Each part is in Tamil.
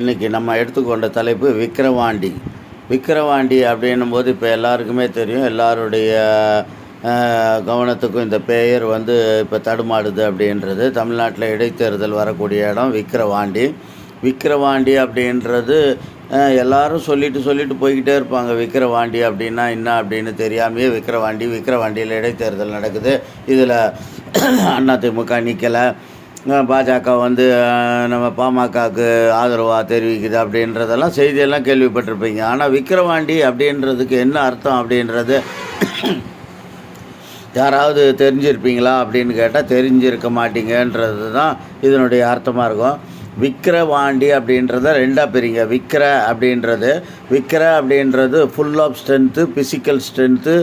இன்றைக்கி நம்ம எடுத்துக்கொண்ட தலைப்பு விக்கிரவாண்டி. விக்கிரவாண்டி அப்படின்னும் போது இப்போ எல்லாருக்குமே தெரியும். எல்லாருடைய கவனத்துக்கும் இந்த பெயர் வந்து இப்போ தடுமாடுது அப்படின்றது. தமிழ்நாட்டில் இடைத்தேர்தல் வரக்கூடிய இடம் விக்கிரவாண்டி. விக்கிரவாண்டி அப்படின்றது எல்லாரும் சொல்லிட்டு சொல்லிட்டு போய்கிட்டே இருப்பாங்க. விக்கிரவாண்டி அப்படின்னா என்ன அப்படின்னு தெரியாமையே விக்கிரவாண்டி விக்கிரவாண்டியில் இடைத்தேர்தல் நடக்குது. இதில் அதிமுக நிற்கலை பாஜக வந்து நம்ம பாமகவுக்கு ஆதரவாக தெரிவிக்குது அப்படின்றதெல்லாம் செய்தியெல்லாம் கேள்விப்பட்டிருப்பீங்க. ஆனால் விக்கிரவாண்டி அப்படின்றதுக்கு என்ன அர்த்தம் அப்படின்றது யாராவது தெரிஞ்சிருப்பீங்களா அப்படின்னு கேட்டால் தெரிஞ்சிருக்க மாட்டீங்கன்றது தான் இதனுடைய அர்த்தமாக இருக்கும். விக்கிரவாண்டி அப்படின்றத ரெண்டாக பிரிங்க. விக்கிர அப்படின்றது விக்கிர அப்படின்றது full of strength physical strength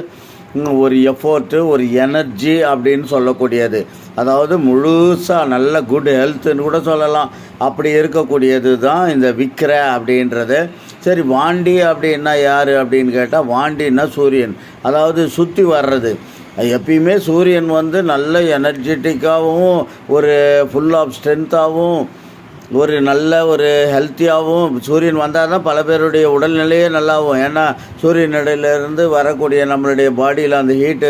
ஒரு எஃபோர்ட்டு ஒரு எனர்ஜி அப்படின்னு சொல்லக்கூடியது. அதாவது முழுசாக நல்ல குட் ஹெல்த்துன்னு கூட சொல்லலாம். அப்படி இருக்கக்கூடியது தான் இந்த விக்கிர அப்படின்றது. சரி வாண்டி அப்படின்னா யார் அப்படின்னு கேட்டால் வாண்டின்னா சூரியன். அதாவது சுற்றி வர்றது. எப்பயுமே சூரியன் வந்து நல்ல எனர்ஜெட்டிக்காகவும் ஒரு ஃபுல் ஆஃப் ஸ்ட்ரென்த்தாகவும் ஒரு நல்ல ஒரு ஹெல்த்தியாகவும் சூரியன் வந்தால் தான் பல பேருடைய உடல்நிலையே நல்லாவும். ஏன்னா சூரியனிடையிலேருந்து வரக்கூடிய நம்மளுடைய பாடியில் அந்த ஹீட்டு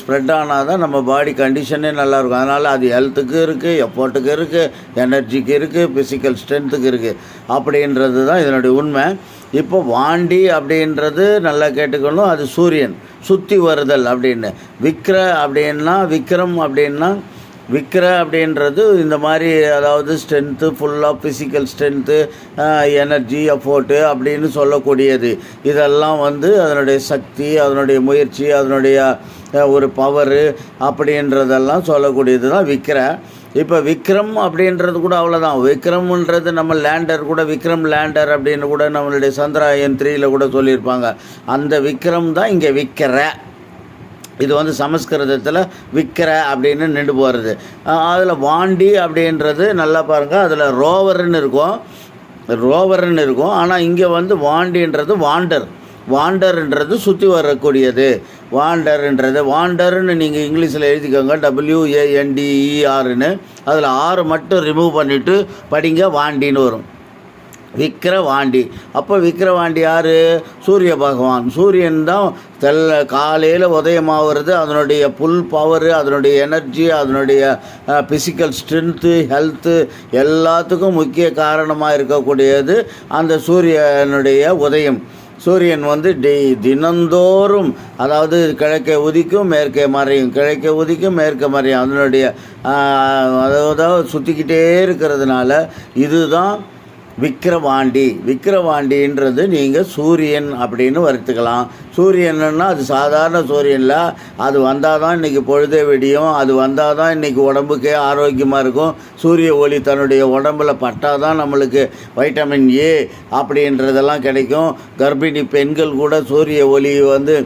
ஸ்ப்ரெட் ஆனால் தான் நம்ம பாடி கண்டிஷனே நல்லாயிருக்கும். அதனால் அது ஹெல்த்துக்கு இருக்குது எஃபோர்ட்டுக்கு இருக்குது எனர்ஜிக்கு இருக்குது ஃபிசிக்கல் ஸ்ட்ரென்த்துக்கு இருக்குது அப்படின்றது தான் இதனுடைய உண்மை. இப்போ வாண்டி அப்படின்றது நல்லா கேட்டுக்கணும் அது சூரியன். சுற்றி வருதல் அப்படின்னு. விக்ர அப்படின்னா விக்ரம் அப்படின்னா விக்கிர அப்படின்றது இந்த மாதிரி அதாவது ஸ்ட்ரென்த்து ஃபுல்லாக ஃபிசிக்கல் ஸ்ட்ரென்த்து எனர்ஜி அஃபோர்ட்டு அப்படின்னு சொல்லக்கூடியது. இதெல்லாம் வந்து அதனுடைய சக்தி அதனுடைய முயற்சி அதனுடைய ஒரு பவரு அப்படின்றதெல்லாம் சொல்லக்கூடியது தான் விக்கிர இப்போ விக்ரம் அப்படின்றது கூட அவ்வளோதான் விக்ரம்ன்றது நம்ம லேண்டர் கூட விக்ரம் லேண்டர் அப்படின்னு கூட நம்மளுடைய சந்திராயன் த்ரீயில் கூட சொல்லியிருப்பாங்க. அந்த விக்ரம் தான் இங்கே விற்கிற இது வந்து சமஸ்கிருதத்தில் விக்கிற அப்படின்னு நின்று போகிறது அதில் வாண்டி அப்படின்றது நல்லா பாருங்கள் அதில் ரோவர்னு இருக்கும். ரோவர்னு இருக்கும். ஆனால் இங்கே வந்து வாண்டின்றது வாண்டர். வாண்டர்ன்றது சுற்றி வரக்கூடியது. வாண்டர்ன்றது வாண்டர்னு நீங்கள் இங்கிலீஷில் எழுதிக்கோங்க. டபிள்யூஏஎன்டிஇஆர்னு அதில் ஆறு மட்டும் ரிமூவ் பண்ணிவிட்டு படிங்க வாண்டின்னு வரும். விக்கிரவாண்டி. அப்போ விக்கிரவாண்டி யார்? சூரிய பகவான். சூரியன் தான் தெல்ல காலையில் உதயமாகிறது அதனுடைய புல் பவரு அதனுடைய எனர்ஜி அதனுடைய ஃபிசிக்கல் ஸ்ட்ரென்த்து ஹெல்த்து எல்லாத்துக்கும் முக்கிய காரணமாக இருக்கக்கூடியது அந்த சூரியனுடைய உதயம். சூரியன் வந்து டெய் தினந்தோறும் அதாவது கிழக்கே உதிக்கும் மேற்கே மறையும். கிழக்கே உதிக்கும் மேற்கே மறையும். அதனுடைய அதாவது சுற்றிக்கிட்டே இருக்கிறதுனால இதுதான் விக்கிரவாண்டி. விக்கிரவாண்டின்றது நீங்கள் சூரியன் அப்படின்னு வருத்துக்கலாம். சூரியன்னா அது சாதாரண சூரியனில் அது வந்தால் தான் இன்றைக்கி பொழுதே விடியும் அது வந்தால் தான் இன்றைக்கி உடம்புக்கே ஆரோக்கியமாக இருக்கும். சூரிய ஒளி தன்னுடைய உடம்புல பட்டால் தான் நம்மளுக்கு வைட்டமின் ஏ அப்படின்றதெல்லாம் கிடைக்கும். கர்ப்பிணி பெண்கள் கூட சூரிய ஒளி வந்து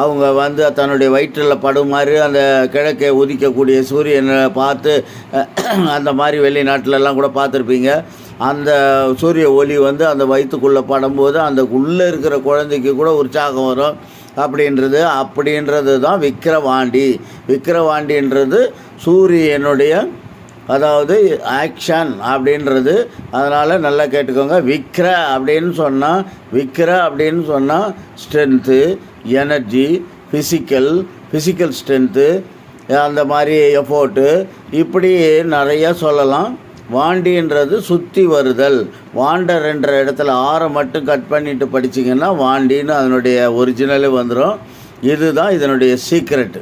அவங்க வந்து தன்னுடைய வயிற்றில் படுமாறு அந்த கிழக்கே உதிக்கக்கூடிய சூரியனை பார்த்து அந்த மாதிரி வெளிநாட்டிலலாம் கூட பார்த்துருப்பீங்க. அந்த சூரிய ஒளி வந்து அந்த வயிற்றுக்குள்ளே படும்போது அந்த உள்ளே இருக்கிற குழந்தைக்கு கூட உற்சாகம் வரும். அப்படின்றது அப்படின்றது தான் விக்கிரவாண்டி. விக்கிரவாண்டின்றது சூரியனுடைய அதாவது ஆக்ஷன் அப்படின்றது. அதனால் நல்லா கேட்டுக்கோங்க. விக்ர அப்படின்னு சொன்னால் விக்ர அப்படின்னு சொன்னால் strength energy physical physical strength அந்த மாதிரி எஃபோர்ட்டு இப்படி நிறைய சொல்லலாம். வாண்டின்றது சுற்றி வருதல். வாண்டர் என்ற இடத்துல ஆறை மட்டும் கட் பண்ணிட்டு படிச்சிங்கன்னா வாண்டின்னு அதனுடைய ஒரிஜினலே வந்துடும் இதுதான் இதனுடைய சீக்ரெட்டு